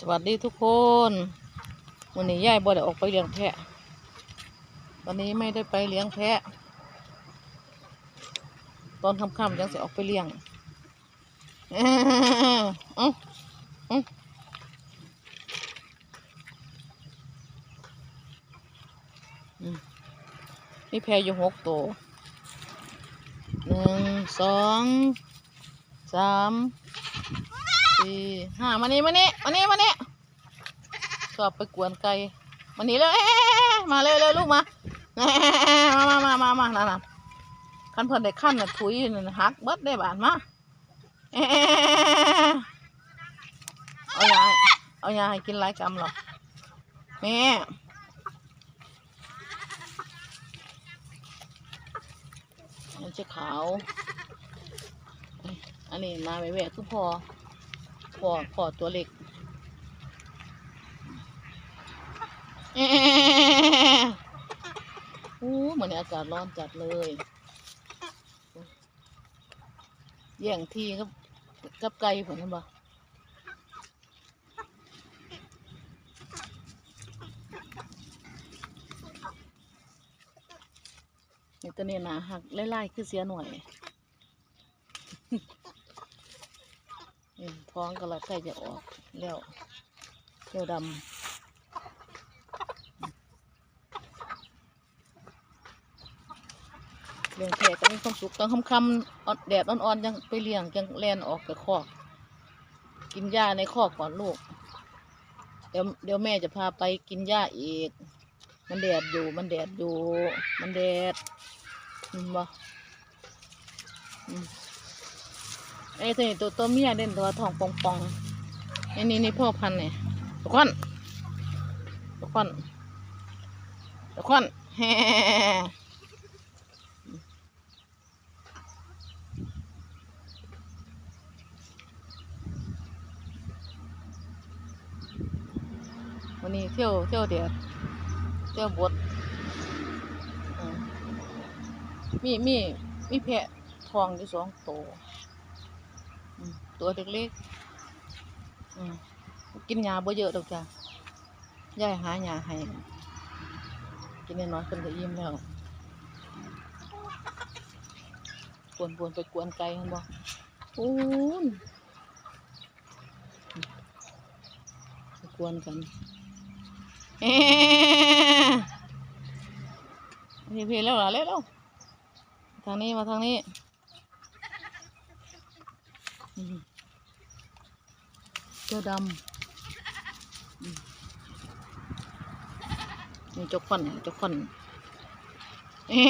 สวัสดีทุกคนวันนี้ยายบ่ได้ออกไปเลี้ยงแพะ วันนี้ไม่ได้ไปเลี้ยงแพะ ตอนค่ำๆยังสิออกไปเลี้ยงอ้ออ้าเอ้าอืมมีแพะอยู่หกตัวหนึ่งสองสาม สี่ห้ามานี่มานี่มานี่มานี่ชอบไปกวนไก่มานี่เลยเอ๊ะมาเร็วเร็วลูกมามามามามามานั่นน่ะคันเพิ่นได้ขั้นน่ะถุยนั่นหักเบิดได้บานมาเอ๊ะเอายาเอายาให้กินหลายกำหรอกแม่มันจะขาว อันนี้นาแหวกคือพอ พอพอตัวเล็กเอ๊ะอู้เหมือนอากาศร้อนจัดเลย แย่งที่กับกับไก่ผมนั่นบ่นี่ตัวนี้หนาหักไล่ๆคือเสียหน่อย นี่ท้องก็ละใกล้จะออกแล้วเขียวดำเลี้ยงแพะก็มีความสุขตอนค่ำๆอ่อนแดดอ่อนๆยังไปเลี้ยงยังแล่นออกจากคอก กินหญ้าในคอกก่อนลูก เดี๋ยวเดี๋ยวแม่จะพาไปกินหญ้าอีก มันแดดอยู่มันแดดอยู่ มันแดดเห็นบ่อืม ไอ้ตัวนี้ตัวตัวเมียเด่นตัวทองปองปองๆนี่นี่นี่พ่อพันธุ์เนี่ยทุกคนทุกคนทุกคนแฮ่วันนี้เที่ยวเที่ยวเดียดเที่ยวบดมีมีมีแพะทองอยู่สองตัว ตัวเล็กๆกินยาบ่เยอะดอกจ้ะยายหายาให้ กินน้อยๆกินก็อิ่มแล้วกวนๆไปกวนไก่เห็นบ่ปูนกวนกันเอ๊ะนี่เพลแล้วเหรอเล่ะเร็วทางนี้มาทางนี้ เจ้าดำนี่เจ้าขวัญเจ้าขวัญเอ๊